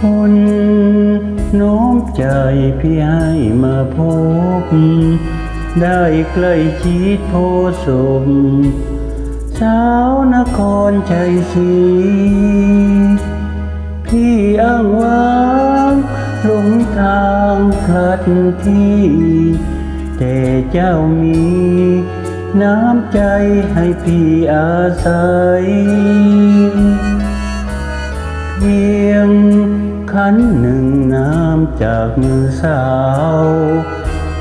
โน้มใจพี่ให้มาพบ ได้ใกล้ชิดโพสม สาวนครชัยศรีพี่อ้างว้างหลงทางพลัดที่ แต่เจ้ามี น้ำใจให้พี่อาศัย เพียง ขันหนึ่งน้ำจากมือสาว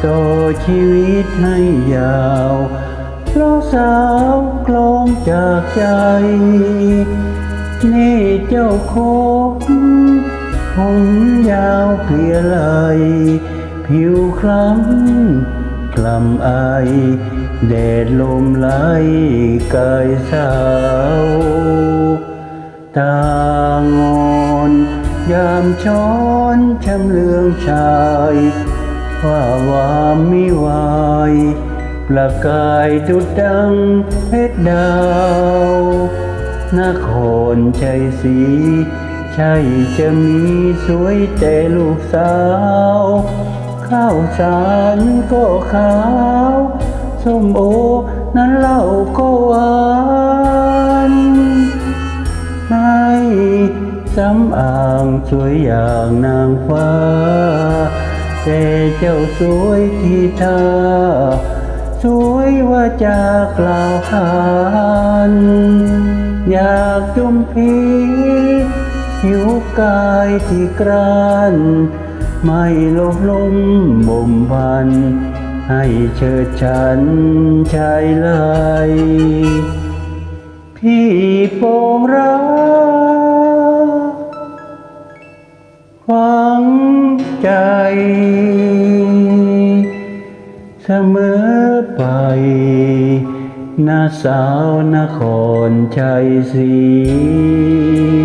ต่อชีวิตให้ยาว เพราะสาวกลองจากใจ นี่เจ้าโคงผมยาวเพลียไหลผิวคล้ำกลำไอแดดลมไหลกายสาวามช้อนชำเลืองชายว่าวามมิวายประกายดุดดังเพชรดาว นครชัยศรีใช่จะมีสวยแต่ลูกสาว ข้าวสารก็ขาว ส้มโอนั้นเล่าก็หวาน สำอ่างสวยอย่างนางฟ้า แต่เจ้าสวยที่ท่าสวยว่าจากล่าวขานอยากจุมพีผิวกายที่กรานไม่ลบลมบ่มพัน ให้เชิดฉันชายพี่โปรงรัก ใจ เสมอไปนาสาวนครชัยศรี